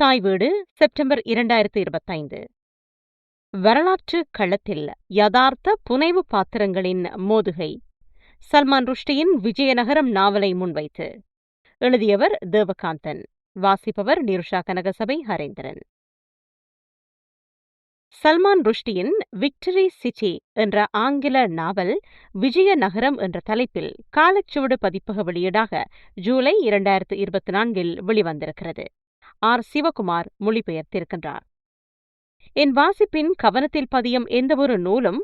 தாய் வீடு செப்டம்பர் இரண்டாயிரத்து இருபத்தைந்து. வரலாற்று களத்தில் யதார்த்த புனைவு பாத்திரங்களின் மோதுகை சல்மான் ருஷ்டியின் விஜயநகரம் நாவலை முன்வைத்து எழுதியவர் தேவகாந்தன் வாசிப்பவர் நிருஷா கனகசபை ஹரேந்திரன். சல்மான் ருஷ்டியின் விக்டரி சிட்டி என்ற ஆங்கில நாவல் விஜயநகரம் என்ற தலைப்பில் காலச்சுவடு பதிப்பக வெளியீடாக ஜூலை இரண்டாயிரத்து இருபத்தி நான்கில் வெளிவந்திருக்கிறது. ஆர். சிவகுமார் மொழிபெயர்த்திருக்கின்றார். என் வாசிப்பின் கவனத்தில் பதியும் எந்தவொரு நூலும்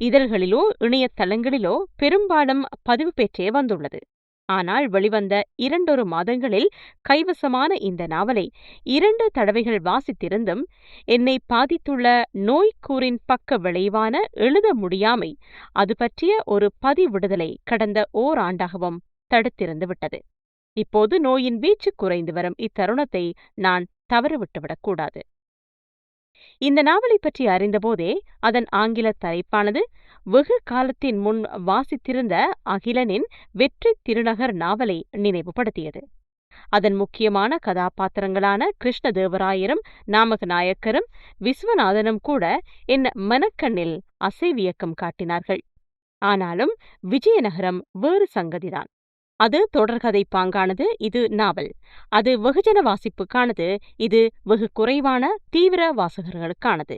இதழ்களிலோ இணையதளங்களிலோ பெரும்பாலும் பதிவு பெற்றே வந்துள்ளது. ஆனால் வெளிவந்த இரண்டொரு மாதங்களில் கைவசமான இந்த நாவலை இரண்டு தடவைகள் வாசித்திருந்தும் என்னை பாதித்துள்ள நோய்க்கூறின் பக்க விளைவான எழுத முடியாமை அது பற்றிய ஒரு பதிவிடுதலை கடந்த ஓராண்டாகவும் தடுத்திருந்து விட்டது. இப்போது நோயின் வீச்சு குறைந்து வரும். இத்தருணத்தை நான் தவறவிட்டுவிடக்கூடாது இந்த நாவலை பற்றி அறிந்தபோதே அதன் ஆங்கில தலைப்பானது வெகு காலத்தின் முன் வாசித்திருந்த அகிலனின் வெற்றி திருநகர் நாவலை நினைவுபடுத்தியது. அதன் முக்கியமான கதாபாத்திரங்களான கிருஷ்ணதேவராயரும் நாமகநாயக்கரும் விஸ்வநாதனும் கூட என் மனக்கண்ணில் அசைவியக்கம் காட்டினார்கள். ஆனாலும் விஜயநகரம் வேறு சங்கதிதான். அது தொடர்கதை பாங்கானது இது நாவல். அது வெகுஜன வாசிப்புக்கானது இது வெகு குறைவான தீவிர வாசகர்களுக்கானது.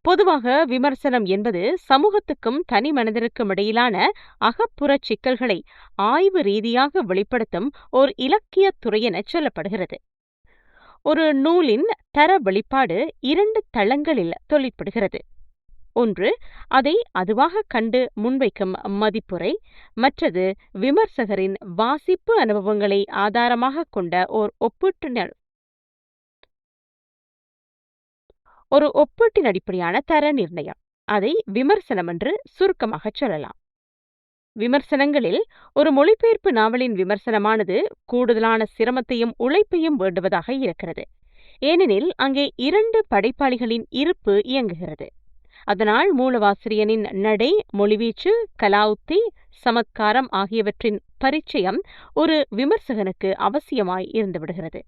பொதுவாக விமர்சனம் என்பது சமூகத்துக்கும் தனி மனிதருக்கும் இடையிலான அகப்புறச் சிக்கல்களை ஆய்வு ரீதியாக வெளிப்படுத்தும் ஓர் இலக்கிய துறையென சொல்லப்படுகிறது. ஒரு நூலின் தர வெளிப்பாடு இரண்டு தளங்களில் தொழிற்படுகிறது. ஒன்று அதை அதுவாக கண்டு முன்வைக்கும் மதிப்புரை மற்றது விமர்சகரின் வாசிப்பு அனுபவங்களை ஆதாரமாக கொண்ட ஓர் ஒப்பீட்டு ஒரு ஒப்பீட்டின் அடிப்படையான தர நிர்ணயம். அதை விமர்சனம் என்று சுருக்கமாக சொல்லலாம். விமர்சனங்களில் ஒரு மொழிபெயர்ப்பு நாவலின் விமர்சனமானது கூடுதலான சிரமத்தையும் உழைப்பையும் வேண்டுவதாக இருக்கிறது. ஏனெனில் அங்கே இரண்டு படைப்பாளிகளின் இருப்பு இயங்குகிறது. அதனால் மூலவாசிரியனின் நடை மொழிவீச்சு கலாவுத்தி சமத்காரம் ஆகியவற்றின் பரிச்சயம் ஒரு விமர்சகனுக்கு அவசியமாய் இருந்துவிடுகிறது.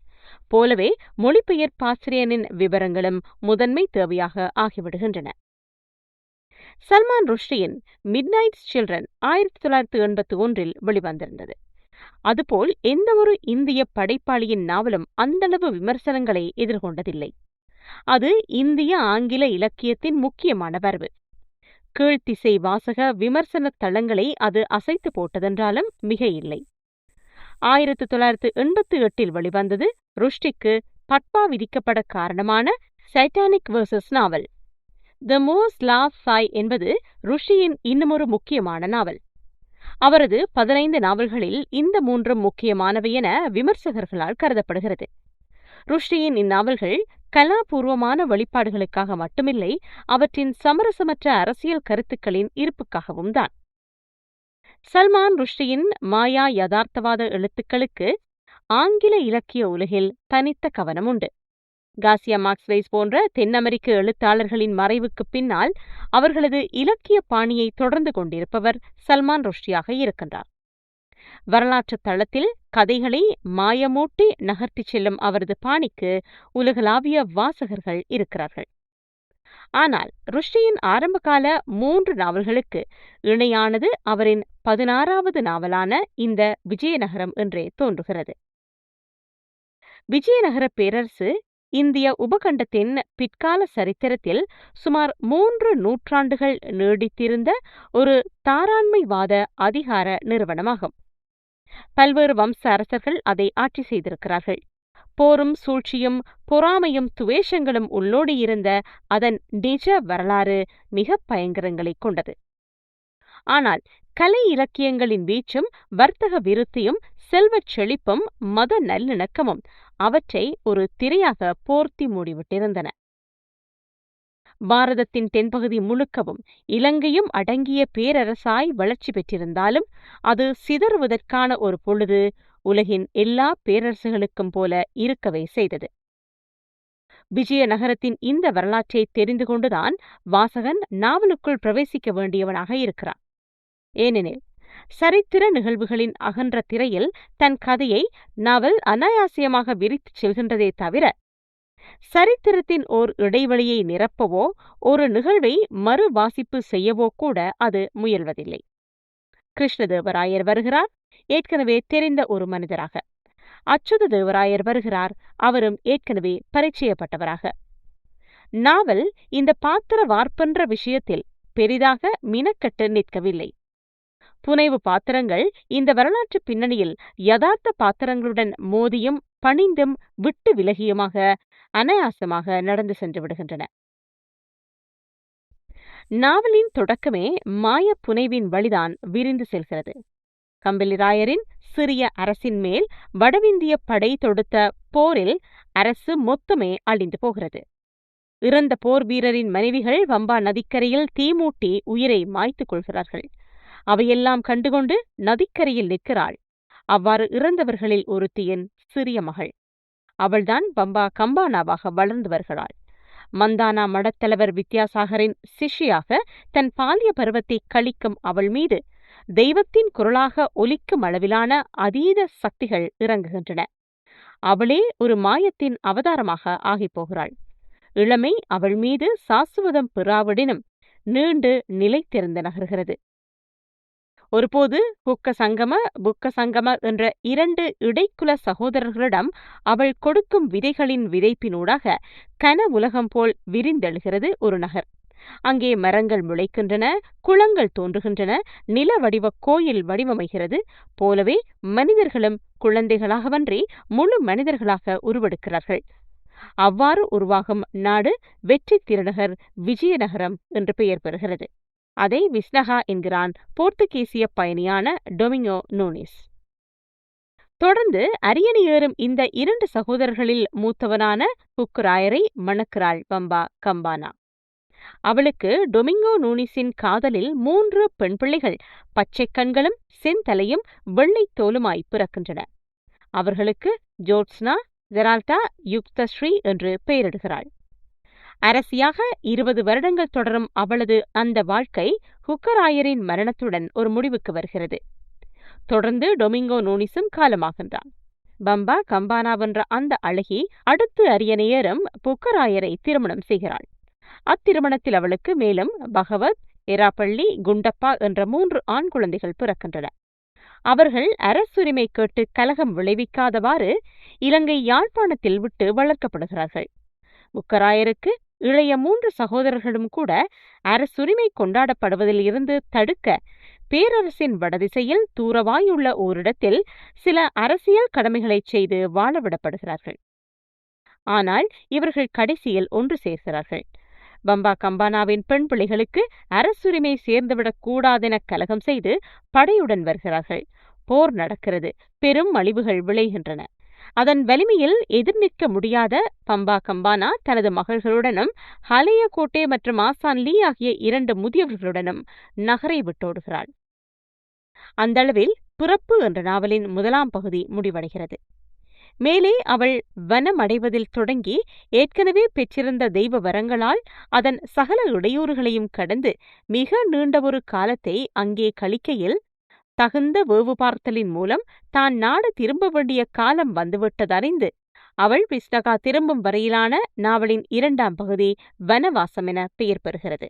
போலவே மொழிபெயர்ப்பாசிரியனின் விவரங்களும் முதன்மை தேவையாக ஆகிவிடுகின்றன. சல்மான் ருஷ்டியின் மிட் நைட் சில்ட்ரன் ஆயிரத்தி தொள்ளாயிரத்தி எண்பத்தி ஒன்றில் வெளிவந்திருந்தது. அதுபோல் எந்தவொரு இந்திய படைப்பாளியின் நாவலும் அந்தளவு விமர்சனங்களை எதிர்கொண்டதில்லை. அது இந்திய ஆங்கில இலக்கியத்தின் முக்கியமான வரவு கீழ்த்திசை வாசக விமர்சன தளங்களை அது அசைத்து போட்டதென்றாலும் மிக இல்லை. ஆயிரத்தி தொள்ளாயிரத்து எண்பத்தி எட்டில் வெளிவந்தது ருஷ்டிக்கு பட்பா விதிக்கப்பட காரணமான சைட்டானிக் வேர்சஸ் நாவல். த மோஸ் லாவ் சாய் என்பது ருஷியின் இன்னுமொரு முக்கியமான நாவல். அவரது பதினைந்து நாவல்களில் இந்த மூன்றும் முக்கியமானவை என விமர்சகர்களால் கருதப்படுகிறது. ருஷ்டியின் இந்நாவல்கள் கலாபூர்வமான வழிபாடுகளுக்காக மட்டுமில்லை அவற்றின் சமரசமற்ற அரசியல் கருத்துக்களின் இருப்புக்காகவும் தான். சல்மான் ருஷ்டியின் மாயா யதார்த்தவாத எழுத்துக்களுக்கு ஆங்கில இலக்கிய உலகில் தனித்த கவனம் உண்டு. காசியா மார்க்ஸ்வைஸ் போன்ற தென் அமெரிக்க எழுத்தாளர்களின் மறைவுக்கு பின்னால் அவர்களது இலக்கிய பாணியை தொடர்ந்து கொண்டிருப்பவர் சல்மான் ருஷ்டியாக இருக்கின்றார். வரலாற்று தளத்தில் கதைகளை மாயமூட்டி நகர்த்திச் செல்லும் அவரது பாணிக்கு உலகளாவிய வாசகர்கள் இருக்கிறார்கள். ஆனால் ருஷ்டியின் ஆரம்பகால மூன்று நாவல்களுக்கு இணையானது அவரின் பதினாறாவது நாவலான இந்த விஜயநகரம் என்றே தோன்றுகிறது. விஜயநகர பேரரசு இந்திய உபகண்டத்தின் பிற்கால சரித்திரத்தில் சுமார் மூன்று நூற்றாண்டுகள் நீடித்திருந்த ஒரு தாராண்மைவாத அதிகார நிறுவனமாகும். பல்வேறு வம்ச அரசர்கள் அதை ஆட்சி செய்திருக்கிறார்கள். போரும் சூழ்ச்சியும் பொறாமையும் துவேஷங்களும் உள்ளோடியிருந்த அதன் நிஜ வரலாறு மிக பயங்கரங்களைக் கொண்டது. ஆனால் கலை இலக்கியங்களின் வீச்சும் வர்த்தக விருத்தியும் செல்வச் செழிப்பும் மத நல்லிணக்கமும் அவற்றை ஒரு திரையாக போர்த்தி மூடிவிட்டிருந்தன. பாரதத்தின் தென்பகுதி முழுக்கவும் இலங்கையும் அடங்கிய பேரரசாய் வளர்ச்சி பெற்றிருந்தாலும் அது சிதறுவதற்கான ஒரு பொழுது உலகின் எல்லா பேரரசுகளுக்கும் போல இருக்கவே செய்தது. விஜயநகரத்தின் இந்த வரலாற்றை தெரிந்து கொண்டுதான் வாசகன் நாவலுக்குள் பிரவேசிக்க வேண்டியவனாக இருக்கிறான். ஏனெனில் சரித்திர நிகழ்வுகளின் அகன்ற திரையில் தன் கதையை நாவல் அனாயாசியமாக விரித்துச் செல்கின்றதே தவிர சரித்திரத்தின் ஓர் இடைவெளியை நிரப்பவோ ஒரு நிகழ்வை மறு வாசிப்பு செய்யவோ கூட அது முயல்வதில்லை. கிருஷ்ணதேவராயர் வருகிறார். ஏற்கனவே தெரிந்த ஒரு மனிதராக. அச்சுத தேவராயர் வருகிறார். அவரும் ஏற்கனவே பரிச்சயப்பட்டவராக. நாவல் இந்த பாத்திர வார்ப்பென்ற விஷயத்தில் பெரிதாக மினக்கட்டு நிற்கவில்லை. புனைவு பாத்திரங்கள் இந்த வரலாற்று பின்னணியில் யதார்த்த பாத்திரங்களுடன் மோதியும் பணிந்தும் விட்டு விலகியுமாக அனாயாசமாக நடந்து சென்று விடுகின்றன. நாவலின் தொடக்கமே மாய புனைவின் வழிதான் விரிந்து செல்கிறது. கம்பிலிராயரின் சிறிய அரசின் மேல் வடவிந்திய படை தொடுத்த போரில் அரசு மொத்தமே அழிந்து போகிறது. இறந்த போர் வீரரின் மனைவிகள் வம்பா நதிக்கரையில் தீமூட்டி உயிரை மாய்த்துக் கொள்கிறார்கள். அவையெல்லாம் கண்டுகொண்டு நதிக்கரையில் நிற்கிறாள். அவ்வாறு இறந்தவர்களில் ஒருத்தியின் சிறிய மகள். அவள்தான் பம்பா கம்பானாவாக வளர்ந்து வருகிறாள். மந்தானா மடத்தலைவர் வித்யாசாகரின் சிஷியாக தன் பாலிய பருவத்தை கழிக்கும் அவள் மீது தெய்வத்தின் குரலாக ஒலிக்கும் அளவிலான அதீத சக்திகள் இறங்குகின்றன. அவளே ஒரு மாயத்தின் அவதாரமாக ஆகிப்போகிறாள் இளமை அவள் மீது சாசுவதம் பெறாவிடனும் நீண்டு நிலைத்திருந்து நகர்கிறது. ஒருபோது புக்க சங்கம புக்க சங்கம என்ற இரண்டு இடைக்குல சகோதரர்களிடம் அவள் கொடுக்கும் விதைகளின் விதைப்பினூடாக கன உலகம் போல் விரிந்தெழுகிறது ஒரு நகர். அங்கே மரங்கள் முளைக்கின்றன குளங்கள் தோன்றுகின்றன நில வடிவ கோயில் வடிவமைகிறது. போலவே மனிதர்களும் குழந்தைகளாகவன்றி முழு மனிதர்களாக உருவெடுக்கிறார்கள். அவ்வாறு உருவாகும் நாடு வெற்றி திருநகர் விஜயநகரம் என்று பெயர் பெறுகிறது. அதை விஸ்னகா என்கிறான் போர்த்துகீசிய பயணியான டொமிங்கோ நூனிஸ். தொடர்ந்து அரியணை ஏறும் இந்த இரண்டு சகோதரர்களில் மூத்தவனான குக்குராயரை மணக்கிறாள் பம்பா கம்பானா. அவளுக்கு டொமிங்கோ நூனிஸின் காதலில் மூன்று பெண் பிள்ளைகள் பச்சை கண்களும் செந்தலையும் வெள்ளைத் தோலுமாய் பிறக்கின்றன. அவர்களுக்கு ஜோட்ஸ்னா ஜெரால்டா யுக்தஸ்ரீ என்று பெயரிடுகிறாள். அரசியாக இருபது வருடங்கள் தொடரும் அவளது அந்த வாழ்க்கை ஹுக்கராயரின் மரணத்துடன் ஒரு முடிவுக்கு வருகிறது. தொடர்ந்து டொமிங்கோ நூனிஸும் காலமாகின்றான். பம்பா கம்பானாவென்ற அந்த அழகி அடுத்து அரியணையரும் புக்கராயரை திருமணம் செய்கிறாள். அத்திருமணத்தில் அவளுக்கு மேலும் பகவத் எராப்பள்ளி குண்டப்பா என்ற மூன்று ஆண் குழந்தைகள் பிறக்கின்றன. அவர்கள் அரசுரிமை கேட்டு கலகம் விளைவிக்காதவாறு இலங்கை யாழ்ப்பாணத்தில் விட்டு வளர்க்கப்படுகிறார்கள். புக்கராயருக்கு இளைய மூன்று சகோதரர்களும் கூட அரசுரிமை கொண்டாடப்படுவதில் இருந்து தடுக்க பேரரசின் வடதிசையில் தூரவாயுள்ள ஓரிடத்தில் சில அரசியல் கடமைகளைச் செய்து வாழவிடப்படுகிறார்கள். ஆனால் இவர்கள் கடைசியில் ஒன்று சேர்கிறார்கள். பம்பா கம்பானாவின் பெண் பிள்ளைகளுக்கு அரசுரிமை சேர்ந்துவிடக் கூடாதென கலகம் செய்து படையுடன் வருகிறார்கள். போர் நடக்கிறது. பெரும் அழிவுகள் விளைகின்றன. அதன் வலிமையில் எதிர்நிற்க முடியாத பம்பா கம்பானா தனது மகள்களுடனும் ஹலைய கோட்டே மற்றும் ஆசான் லீ ஆகிய இரண்டு முதியவர்களுடனும் நகரை விட்டோடுகிறாள். அந்தளவில் பிறப்பு என்ற நாவலின் முதலாம் பகுதி முடிவடைகிறது. மேலே அவள் வனம் அடைவதில் தொடங்கி ஏற்கனவே பெற்றிருந்த தெய்வ வரங்களால் அதன் சகல இடையூறுகளையும் கடந்து மிக நீண்ட ஒரு காலத்தை அங்கே கழிக்கையில் தகுந்த வேவு பார்த்தலின் மூலம் தான் நாடு திரும்ப வேண்டிய காலம் வந்துவிட்டதறிந்து அவள் விஸ்டகா திரும்பும் வரையிலான நாவலின் இரண்டாம் பகுதி வனவாசம் என பெயர் பெறுகிறது.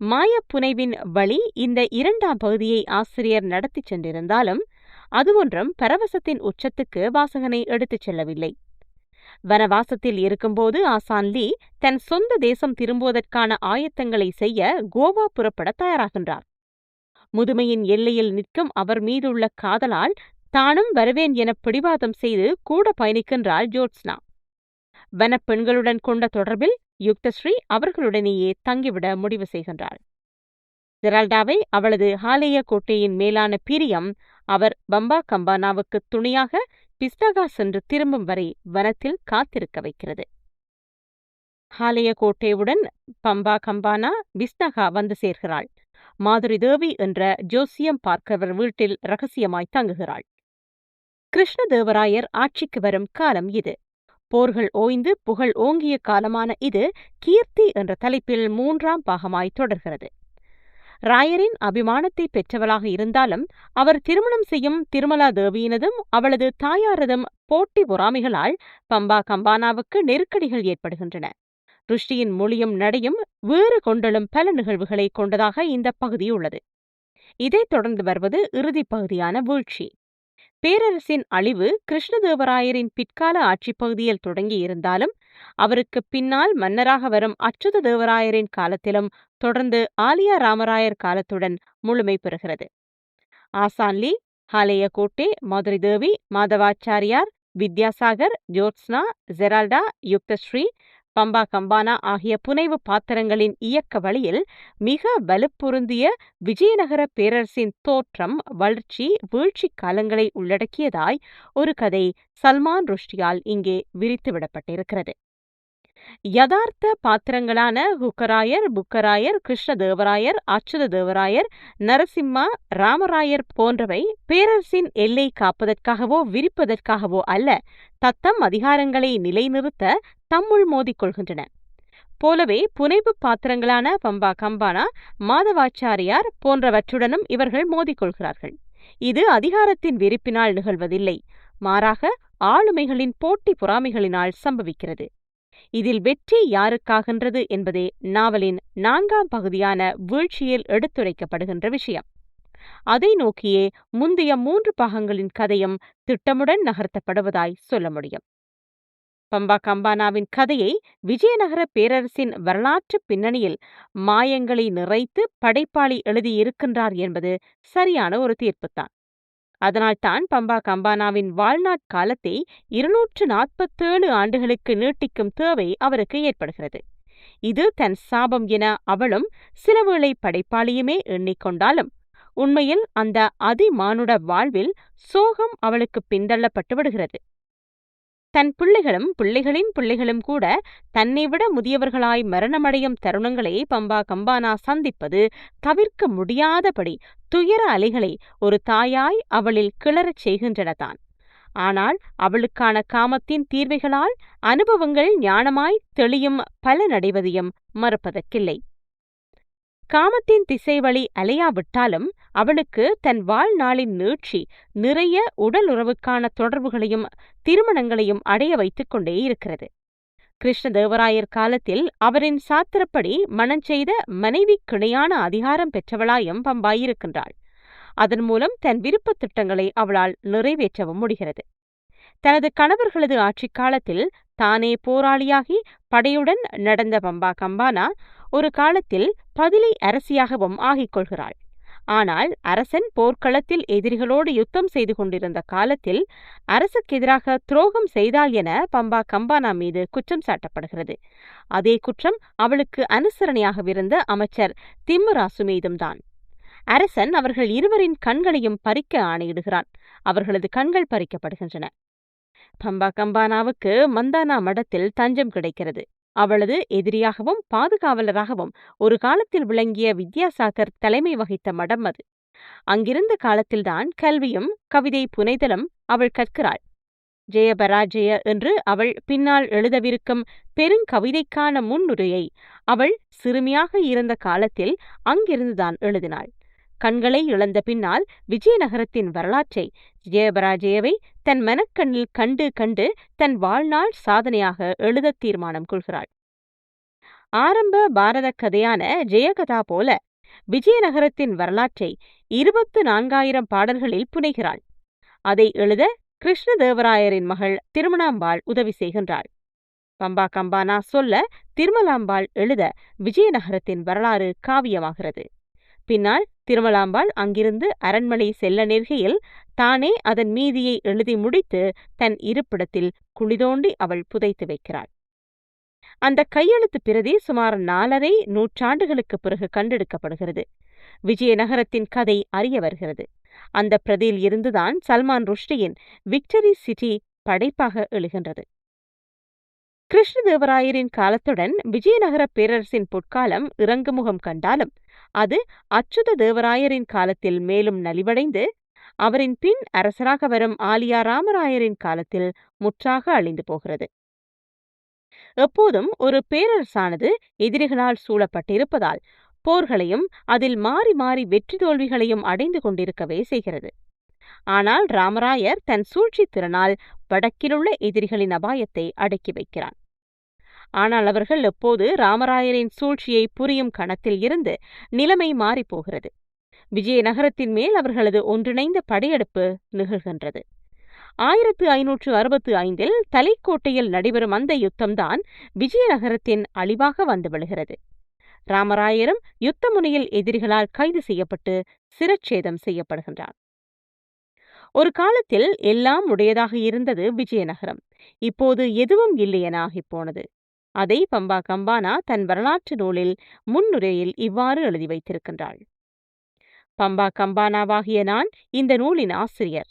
மாயப்புனைவின் வழி இந்த இரண்டாம் பகுதியை ஆசிரியர் நடத்திச் சென்றிருந்தாலும் அது ஒன்றும் பரவசத்தின் உச்சத்துக்கு வாசகனை எடுத்துச் செல்லவில்லை. வனவாசத்தில் இருக்கும்போது ஆசான் லீ தன் சொந்த தேசம் திரும்புவதற்கான ஆயத்தங்களை செய்ய கோவா புறப்பட தயாராகின்றார். முதுமையின் எல்லையில் நிற்கும் அவர் மீதுள்ள காதலால் தானும் வருவேன் என பிடிவாதம் செய்து கூட பயணிக்கின்றாள் ஜோத்ஸ்னா. வனப்பெண்களுடன் கொண்ட தொடர்பில் யுக்தஸ்ரீ அவர்களுடனேயே தங்கிவிட முடிவு செய்கின்றாள் ஜெரால்டாவை அவளது ஹாலேய கோட்டையின் மேலான பிரியம் அவர் பம்பா கம்பானாவுக்கு துணையாக பிஸ்டகா சென்று திரும்பும் வரை வனத்தில் காத்திருக்க வைக்கிறது. ஹாலய கோட்டையுடன் பம்பா கம்பானா பிஸ்டகா வந்து சேர்கிறாள். மாதுரி தேவி என்ற ஜோசியம் பார்க்கவர் வீட்டில் ரகசியமாய் தங்குகிறாள். கிருஷ்ணதேவராயர் ஆட்சிக்கு வரும் காலம் இது. போர்கள் ஓய்ந்து புகழ் ஓங்கிய காலமான இது கீர்த்தி என்ற தலைப்பில் மூன்றாம் பாகமாய் தொடர்கிறது. ராயரின் அபிமானத்தை பெற்றவளாக இருந்தாலும் அவர் திருமணம் செய்யும் திருமலா தேவியினதும் அவளது தாயாரதும் போட்டி பொறாமைகளால் பம்பா கம்பானாவுக்கு நெருக்கடிகள் ஏற்படுகின்றன. ருஷ்டியின் மொழியும் நடையும் வேறு கொண்டலும் பல நிகழ்வுகளை கொண்டதாக இந்த பகுதி உள்ளது. இதைத் தொடர்ந்து வருவது இறுதிப் பகுதியான வீழ்ச்சி. பேரரசின் அழிவு கிருஷ்ணதேவராயரின் பிற்கால ஆட்சிப் பகுதியில் தொடங்கி இருந்தாலும் அவருக்கு பின்னால் மன்னராக வரும் அச்சுத தேவராயரின் காலத்திலும் தொடர்ந்து ஆலியா ராமராயர் காலத்துடன் முழுமை பெறுகிறது. ஆசான்லி ஹாலேயகோட்டே மதுரை தேவி மாதவாச்சாரியார் வித்யாசாகர் ஜோத்ஸ்னா ஜெரால்டா யுக்தஸ்ரீ பம்பா கம்பானா ஆகிய புனைவு பாத்திரங்களின் இயக்க வழியில் மிக வலுப்பொருந்திய விஜயநகர பேரரசின் தோற்றம் வளர்ச்சி வீழ்ச்சி காலங்களை உள்ளடக்கியதாய் ஒரு கதை சல்மான் ருஷ்டியால் இங்கே விரித்துவிடப்பட்டிருக்கிறது. யதார்த்த பாத்திரங்களான ஹுக்கராயர் புக்கராயர் கிருஷ்ணதேவராயர் அச்சுத தேவராயர் நரசிம்மா ராமராயர் போன்றவை பேரரசின் எல்லை காப்பதற்காகவோ விரிப்பதற்காகவோ அல்ல தத்தம் அதிகாரங்களை நிலைநிறுத்த தம்முள் மோதிக்கொள்கின்றன. போலவே புனைவு பாத்திரங்களான பம்பா கம்பானா மாதவாச்சாரியார் போன்றவற்றுடனும் இவர்கள் மோதிக்கொள்கிறார்கள். இது அதிகாரத்தின் விரிப்பினால் நிகழ்வதில்லை மாறாக ஆளுமைகளின் போட்டி பொறாமைகளினால் சம்பவிக்கிறது. இதில் வெற்றி யாருக்காகின்றது என்பதே நாவலின் நான்காம் பகுதியான வீழ்ச்சியில் எடுத்துரைக்கப்படுகின்ற விஷயம். அதை நோக்கியே முந்தைய மூன்று பாகங்களின் கதையும் திட்டமுடன் நகர்த்தப்படுவதாய் சொல்ல முடியும். பம்பா கம்பானாவின் கதையை விஜயநகர பேரரசின் வரலாற்று பின்னணியில் மாயங்களை நிறைத்து படைப்பாளி எழுதியிருக்கின்றார் என்பது சரியான ஒரு தீர்ப்புத்தான். அதனால்தான் பம்பா கம்பானாவின் வாழ்நாட் காலத்தை இருநூற்று நாற்பத்தேழு ஆண்டுகளுக்கு நீட்டிக்கும் தேவை அவருக்கு ஏற்படுகிறது. இது தன் சாபம் என அவளும் சிலவேளை படைப்பாளியுமே எண்ணிக்கொண்டாலும் உண்மையில் அந்த அதிமானுட வாழ்வில் சோகம் அவளுக்கு பின்தள்ளப்பட்டு விடுகிறது. தன் பிள்ளைகளும் பிள்ளைகளின் பிள்ளைகளும் கூட தன்னை விட முதியவர்களாய் மரணமடையும் தருணங்களை பம்பா கம்பானா சந்திப்பது தவிர்க்க முடியாதபடி துயர அலைகளை ஒரு தாயாய் அவளில் கிளறச் செய்கின்றனதான் ஆனால் அவளுக்கான காமத்தின் தீர்வைகளால் அனுபவங்கள் ஞானமாய் தெளியும் பலனடைவதையும் மறுப்பதற்கில்லை. காமத்தின் திசை வழி அலையாவிட்டாலும் அவளுக்கு தன் வாழ்நாளின் நீட்சி நிறைய உடல் உறவுக்கான தொடர்புகளையும் திருமணங்களையும் அடைய வைத்துக் கொண்டே இருக்கிறது. கிருஷ்ணதேவராயர் காலத்தில் அவரின் சாத்திரப்படி மணஞ்செய்த மனைவி கிணையான அதிகாரம் பெற்றவளாயும் பம்பாயிருக்கின்றாள் அதன் மூலம் தன் விருப்பத் திட்டங்களை அவளால் நிறைவேற்றவும் முடிகிறது. தனது கணவர்களது ஆட்சிக் காலத்தில் தானே போராளியாகி படையுடன் நடந்த பம்பா கம்பானா ஒரு காலத்தில் பதிலை அரசியாகவும் ஆகிக் கொள்கிறாள். ஆனால் அரசன் போர்க்களத்தில் எதிரிகளோடு யுத்தம் செய்து கொண்டிருந்த காலத்தில் அரசுக்கெதிராக துரோகம் செய்தாள் என பம்பா கம்பானா மீது குற்றம் சாட்டப்படுகிறது. அதே குற்றம் அவளுக்கு அனுசரணையாகவிருந்த அமைச்சர் திம்முராசு மீதும் தான் அரசன் அவர்கள் இருவரின் கண்களையும் பறிக்க ஆணையிடுகிறான். அவர்களது கண்கள் பறிக்கப்படுகின்றன. பம்பா கம்பானாவுக்கு மந்தானா மடத்தில் தஞ்சம் கிடைக்கிறது. அவளது எதிரியாகவும் பாதுகாவலராகவும் ஒரு காலத்தில் விளங்கிய வித்யாசாகர் தலைமை வகித்த மடம் அது. அங்கிருந்த காலத்தில்தான் கல்வியும் கவிதை புனைதலும் அவள் கற்கிறாள். ஜெயபராஜய என்று அவள் பின்னால் எழுதவிருக்கும் பெருங்கவிதைக்கான முன்னுரையை அவள் சிறுமியாக இருந்த காலத்தில் அங்கிருந்துதான் எழுதினாள். கண்களை இழந்த பின்னால் விஜயநகரத்தின் வரலாற்றை ஜெயபராஜயவை தன் மனக்கண்ணில் கண்டு கண்டு தன் வாழ்நாள் சாதனையாக எழுத தீர்மானம் கொள்கிறாள். ஆரம்ப பாரத கதையான ஜெயகதா போல விஜயநகரத்தின் வரலாற்றை இருபத்து நான்காயிரம் பாடல்களில் புனைகிறாள். அதை எழுத கிருஷ்ணதேவராயரின் மகள் திருமணாம்பாள் உதவி செய்கின்றாள். பம்பா கம்பானா சொல்ல திருமலாம்பாள் எழுத விஜயநகரத்தின் வரலாறு காவியமாகிறது. பின்னால் திருமலாம்பாள் அங்கிருந்து அரண்மனை செல்ல நேர்கையில் தானே அதன் மீதியை எழுதி முடித்து தன் இருப்பிடத்தில் குளிதோண்டி அவள் புதைத்து வைக்கிறாள். அந்த கையெழுத்து பிரதி சுமார் நாலரை நூற்றாண்டுகளுக்கு பிறகு கண்டெடுக்கப்படுகிறது. விஜயநகரத்தின் கதை அறிய வருகிறது. அந்த பிரதியில் இருந்துதான் சல்மான் ருஷ்டியின் விக்டரி சிட்டி படைப்பாக எழுகின்றது. கிருஷ்ணதேவராயரின் காலத்துடன் விஜயநகர பேரரசின் பொற்காலம் இறங்குமுகம் கண்டாலும் அது அச்சுத தேவராயரின் காலத்தில் மேலும் நலிவடைந்து அவரின் பின் அரசராக வரும் ஆலியா ராமராயரின் காலத்தில் முற்றாக அழிந்து போகிறது. எப்போதும் ஒரு பேரரசானது எதிரிகளால் சூழப்பட்டிருப்பதால் போர்களையும் அதில் மாறி மாறி வெற்றி தோல்விகளையும் அடைந்து கொண்டிருக்கவே செய்கிறது. ஆனால் ராமராயர் தன் சூழ்ச்சி திறனால் வடக்கிலுள்ள எதிரிகளின் அபாயத்தை அடக்கி வைக்கிறான். ஆனால் அவர்கள் எப்போது ராமராயரின் சூழ்ச்சியை புரியும் கணத்தில் இருந்து நிலைமை மாறிப்போகிறது. விஜயநகரத்தின் மேல் அவர்களது ஒன்றிணைந்த படையெடுப்பு நிகழ்கின்றது. ஆயிரத்து ஐநூற்று அறுபத்து ஐந்தில் தலைக்கோட்டையில் நடைபெறும் அந்த யுத்தம்தான் விஜயநகரத்தின் அழிவாக வந்து விழுகிறது. ராமராயரும் யுத்த முனையில் எதிரிகளால் கைது செய்யப்பட்டு சிரச்சேதம் செய்யப்படுகின்றார். ஒரு காலத்தில் எல்லாம் உடையதாக இருந்தது விஜயநகரம். இப்போது எதுவும் இல்லையென ஆகிப்போனது. அதை பம்பா கம்பானா தன் வரலாற்று நூலில் முன்னுரையில் இவ்வாறு எழுதி வைத்திருக்கின்றாள். பம்பா கம்பானாவாகிய நான் இந்த நூலின் ஆசிரியர்.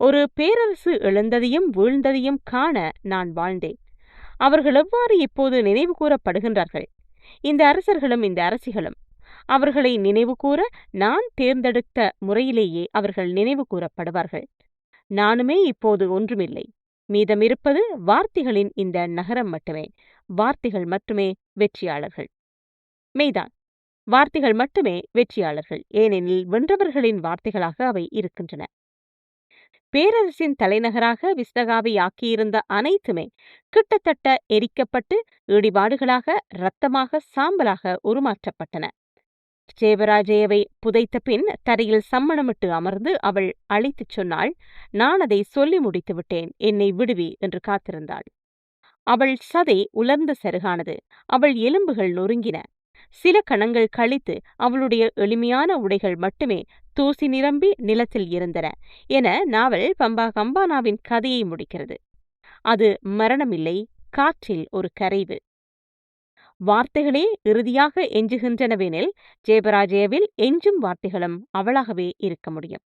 ஒரு பேரரசு எழுந்ததையும் வீழ்ந்ததையும் காண நான் வாழ்ந்தேன். அவர்கள் எவ்வாறு இப்போது நினைவு கூறப்படுகின்றார்கள்? இந்த அரசர்களும் இந்த அரசிகளும். அவர்களை நினைவு கூற நான் தேர்ந்தெடுத்த முறையிலேயே அவர்கள் நினைவு கூறப்படுவார்கள். நானுமே இப்போது ஒன்றுமில்லை. மீதமிருப்பது வார்த்தைகளின் இந்த நகரம் மட்டுமே. வார்த்தைகள் மட்டுமே வெற்றியாளர்கள். மெய்தான். வார்த்தைகள் மட்டுமே வெற்றியாளர்கள் ஏனெனில் வென்றவர்களின் வார்த்தைகளாக அவை இருக்கின்றன. பேரரசின் தலைநகராக விஸ்தகாவை ஆக்கியிருந்த அனைத்துமே கிட்டத்தட்ட எரிக்கப்பட்டு இடிபாடுகளாக இரத்தமாக சாம்பலாக உருமாற்றப்பட்டன. சேவராஜேயவை புதைத்த பின் தரையில் சம்மணமிட்டு அமர்ந்து அவள் அழைத்துச் சொன்னாள் நான் அதை சொல்லி முடித்து விட்டேன் என்னை விடுவி என்று காத்திருந்தாள். அவள் சதை உலர்ந்த சருகானது. அவள் எலும்புகள் நொறுங்கின. சில கணங்கள் கழித்து அவளுடைய எளிமையான உடைகள் மட்டுமே தூசி நிரம்பி நிலத்தில் இருந்தன என நாவல் பம்பா கம்பானாவின் கதையை முடிக்கிறது. அது மரணமில்லை காற்றில் ஒரு கரைவு. வார்த்தைகளே இறுதியாக எஞ்சுகின்றனவெனில் ஜெயபராஜயவில் எஞ்சும் வார்த்தைகளும் அவளாகவே இருக்க முடியும்.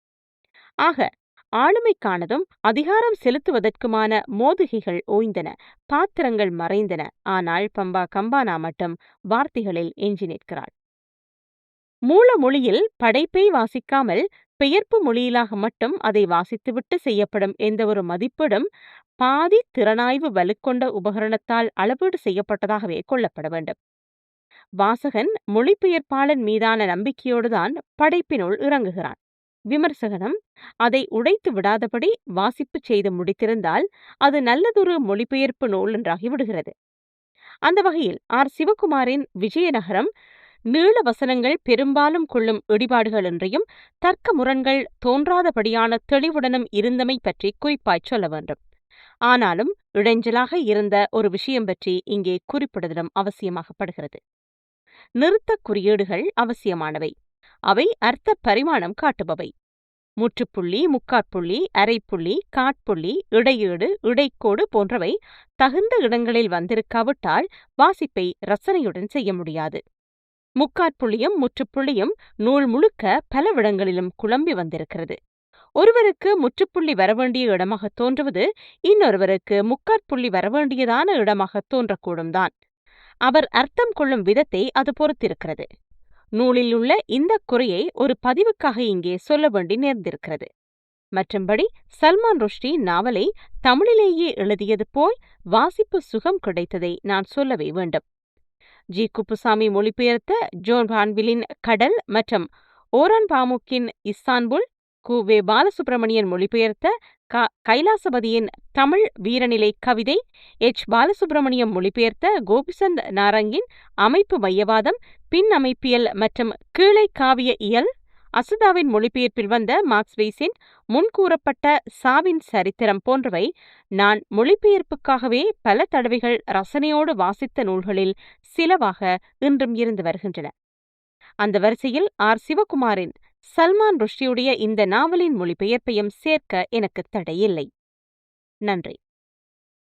ஆக ஆளுமைக்கானதும் அதிகாரம் செலுத்துவதற்குமான மோதுகைகள் ஓய்ந்தன. பாத்திரங்கள் மறைந்தன. ஆனால் பம்பா கம்பானா மட்டும் வார்த்தைகளில் எஞ்சி நிற்கிறாள். மூல மொழியில் படைப்பை வாசிக்காமல் பெயர்ப்பு மொழியிலாக மட்டும் அதை வாசித்துவிட்டு செய்யப்படும் எந்தவொரு மதிப்பீடும் பாதி திறனாய்வு வலுக்கொண்ட உபகரணத்தால் அளவீடு செய்யப்பட்டதாகவே கொள்ளப்பட வேண்டும். வாசகன் மொழிபெயர்ப்பாளன் மீதான நம்பிக்கையோடுதான் படைப்பினுள் இறங்குகிறான். விமர்சகனம். அதை உடைத்து விடாதபடி வாசிப்பு செய்து முடித்திருந்தால் அது நல்லதொரு மொழிபெயர்ப்பு நூல் என்றாகி விடுகிறது. அந்த வகையில் ஆர். சிவகுமாரின் விஜயநகரம் நீள வசனங்கள் பெரும்பாலும் கொள்ளும் இடிபாடுகள் என்றையும் தர்க்க முரண்கள் தோன்றாதபடியான தெளிவுடனும் இருந்தமை பற்றி குறிப்பாய்ச் சொல்ல வேண்டும். ஆனாலும் இடைஞ்சலாக இருந்த ஒரு விஷயம் பற்றி இங்கே குறிப்பிடுதலும் அவசியமாகப்படுகிறது. நிறுத்த குறியீடுகள் அவசியமானவை. அவை அர்த்த பரிமாணம் காட்டுபவை. முற்றுப்புள்ளி முக்காற்புள்ளி அரைப்புள்ளி காட்புள்ளி இடையீடு இடைக்கோடு போன்றவை தகுந்த இடங்களில் வந்திருக்காவிட்டால் வாசிப்பை ரசனையுடன் செய்ய முடியாது. முக்காற்புள்ளியும் முற்றுப்புள்ளியும் நூல் முழுக்க பல இடங்களிலும் குழம்பி வந்திருக்கிறது. ஒருவருக்கு முற்றுப்புள்ளி வரவேண்டிய இடமாக தோன்றுவது இன்னொருவருக்கு முக்காற்புள்ளி வரவேண்டியதான இடமாக தோன்றக்கூடும் தான். அவர் அர்த்தம் கொள்ளும் விதத்தை அது பொறுத்திருக்கிறது. நூலில் உள்ள இந்த குறையை ஒரு பதிவுக்காக இங்கே சொல்ல வேண்டி நேர்ந்திருக்கிறது. மற்றும்படி சல்மான் ருஷ்டி நாவலை தமிழிலேயே எழுதியது போல் வாசிப்பு சுகம் கிடைத்ததை நான் சொல்லவே வேண்டும். ஜி. குப்புசாமி மொழிபெயர்த்த ஜோன் பான்விலின் கடல் மற்றும் ஓரான் பாமுக்கின் இஸ்தான்புல் கு. வே. பாலசுப்ரமணியன் மொழிபெயர்த்த க. கைலாசபதியின் தமிழ் வீரநிலை கவிதை எச். பாலசுப்ரமணியம் மொழிபெயர்த்த கோபிசந்த் நாரங்கின் அமைப்பு மையவாதம் பின் அமைப்பியல் மற்றும் கீழே காவிய இயல் அசுதாவின் மொழிபெயர்ப்பில் வந்த மார்க்ஸ்வெய்ஸின் முன்கூறப்பட்ட சாவின் சரித்திரம் போன்றவை நான் மொழிபெயர்ப்புக்காகவே பல தடவைகள் ரசனையோடு வாசித்த நூல்களில் சிலவாக இன்றும் இருந்து வருகின்றன. அந்த வரிசையில் ஆர். சிவகுமாரின் சல்மான் ருஷ்டியுடைய இந்த நாவலின் மொழிபெயர்ப்பையும் சேர்க்க எனக்கு தடையில்லை. நன்றி.